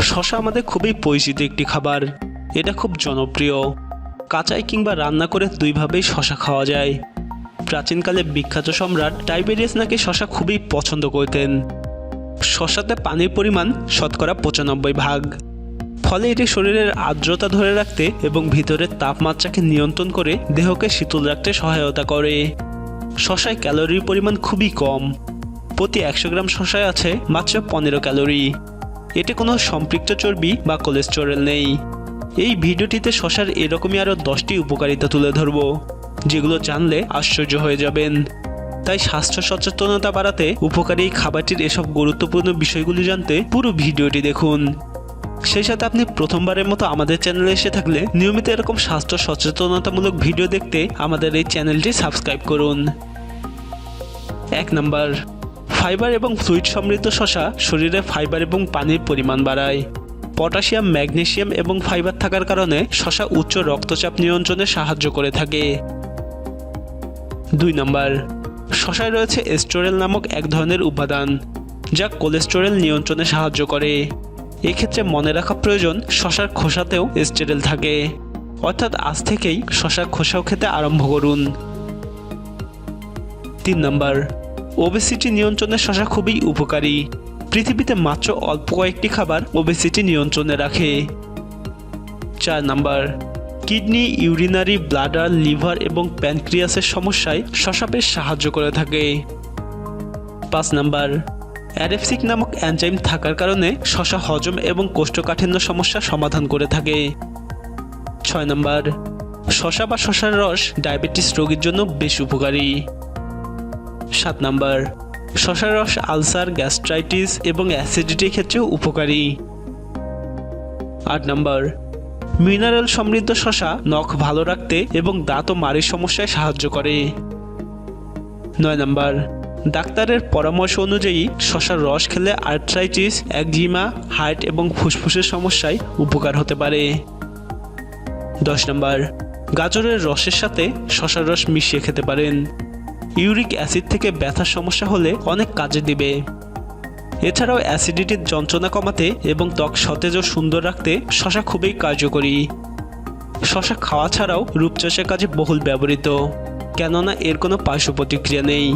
শশা আমাদের খুবই পরিচিত একটি খাবার। এটা খুব জনপ্রিয়। কাঁচাই কিংবা রান্না করে দুইভাবেই শশা খাওয়া যায়। প্রাচীনকালে বিখ্যাত সম্রাট টাইবেরিয়াস নাকি শশা খুবই পছন্দ করতেন। শশাতে পানির পরিমাণ শতকরা পঁচানব্বই ভাগ। ফলে এটি শরীরের আর্দ্রতা ধরে রাখতে এবং ভিতরের তাপমাত্রাকে নিয়ন্ত্রণ করে দেহকে শীতল রাখতে সহায়তা করে। শশায় ক্যালোরির পরিমাণ খুবই কম। প্রতি একশো গ্রাম শশায় আছে মাত্র পনেরো ক্যালোরি। এতে কোনো সম্পৃক্ত চর্বি বা কোলেস্টেরল নেই। এই ভিডিওটিতে শশার এরকমই আরও দশটি উপকারিতা তুলে ধরব, যেগুলো জানলে আশ্চর্য হয়ে যাবেন। তাই স্বাস্থ্য সচেতনতা বাড়াতে উপকারী খাবারটির এসব গুরুত্বপূর্ণ বিষয়গুলি জানতে পুরো ভিডিওটি দেখুন। সেই সাথে আপনি প্রথমবারের মতো আমাদের চ্যানেলে এসে থাকলে নিয়মিত এরকম স্বাস্থ্য সচেতনতামূলক ভিডিও দেখতে আমাদের এই চ্যানেলটি সাবস্ক্রাইব করুন। এক নাম্বার ফাইবার এবং ফ্লুইড সমৃদ্ধ শশা শরীরে ফাইবার এবং পানির পরিমাণ বাড়ায়। পটাশিয়াম, ম্যাগনেশিয়াম এবং ফাইবার থাকার কারণে শশা উচ্চ রক্তচাপ নিয়ন্ত্রণে সাহায্য করে থাকে। দুই নম্বর, শশায় রয়েছে এস্টোরেল নামক এক ধরনের উপাদান, যা কোলেস্টেরল নিয়ন্ত্রণে সাহায্য করে। এক্ষেত্রে মনে রাখা প্রয়োজন, শশার খোসাতেও এস্টেরেল থাকে। অর্থাৎ আজ থেকেই শশার খোসাও খেতে আরম্ভ করুন। তিন নাম্বার ওবেসিটি নিয়ন্ত্রণে শশা খুবই উপকারী। পৃথিবীতে মাত্র অল্প কয়েকটি খাবার ওবেসিটি নিয়ন্ত্রণে রাখে। চার number, kidney, urinary, bladder, liver এবং প্যানক্রিয়াসের সমস্যায় শশা বেশ সাহায্য করে থাকে। পাঁচ নাম্বার, অ্যারেপসিক নামক অ্যানজাইম থাকার কারণে শশা হজম এবং কোষ্ঠকাঠিন্য সমস্যা সমাধান করে থাকে। ছয় নাম্বার, শশা বা শশার রস ডায়াবেটিস রোগীর জন্য বেশ উপকারী। সাত নাম্বার। শশার রস, আলসার, গ্যাস্ট্রাইটিস এবং অ্যাসিডিটির ক্ষেত্রেও উপকারী। আট নাম্বার। মিনারেল সমৃদ্ধ শশা নখ ভালো রাখতে এবং দাঁত ও মাড়ির সমস্যায় সাহায্য করে। নয় নাম্বার। ডাক্তারের পরামর্শ অনুযায়ী শশার রস খেলে আর্থ্রাইটিস, একজিমা, হার্ট এবং ফুসফুসের সমস্যায় উপকার হতে পারে। দশ নম্বর। গাজরের রসের সাথে শশার রস মিশিয়ে খেতে পারেন। ইউরিক অ্যাসিড থেকে ব্যথার সমস্যা হলে অনেক কাজে দিবে। এছাড়াও অ্যাসিডিটির যন্ত্রণা কমাতে এবং ত্বক সতেজ ও সুন্দর রাখতে শশা খুবই কার্যকরী। শশা খাওয়া ছাড়াও রূপচাষের কাজে বহুল ব্যবহৃত, কেননা এর কোনো পার্শ্ব প্রতিক্রিয়া নেই।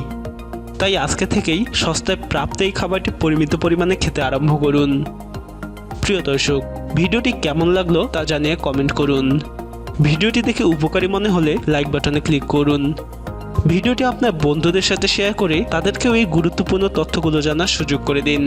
তাই আজকে থেকেই সস্তায় প্রাপ্ত এই খাবারটি পরিমিত পরিমাণে খেতে আরম্ভ করুন। প্রিয় দর্শক, ভিডিওটি কেমন লাগল তা জানিয়ে কমেন্ট করুন। ভিডিওটি দেখে উপকারী মনে হলে লাইক বাটনে ক্লিক করুন। ভিডিওটি আপনার বন্ধুদের সাথে শেয়ার করে তাদেরকেও এই গুরুত্বপূর্ণ তথ্যগুলো জানার সুযোগ করে দিন।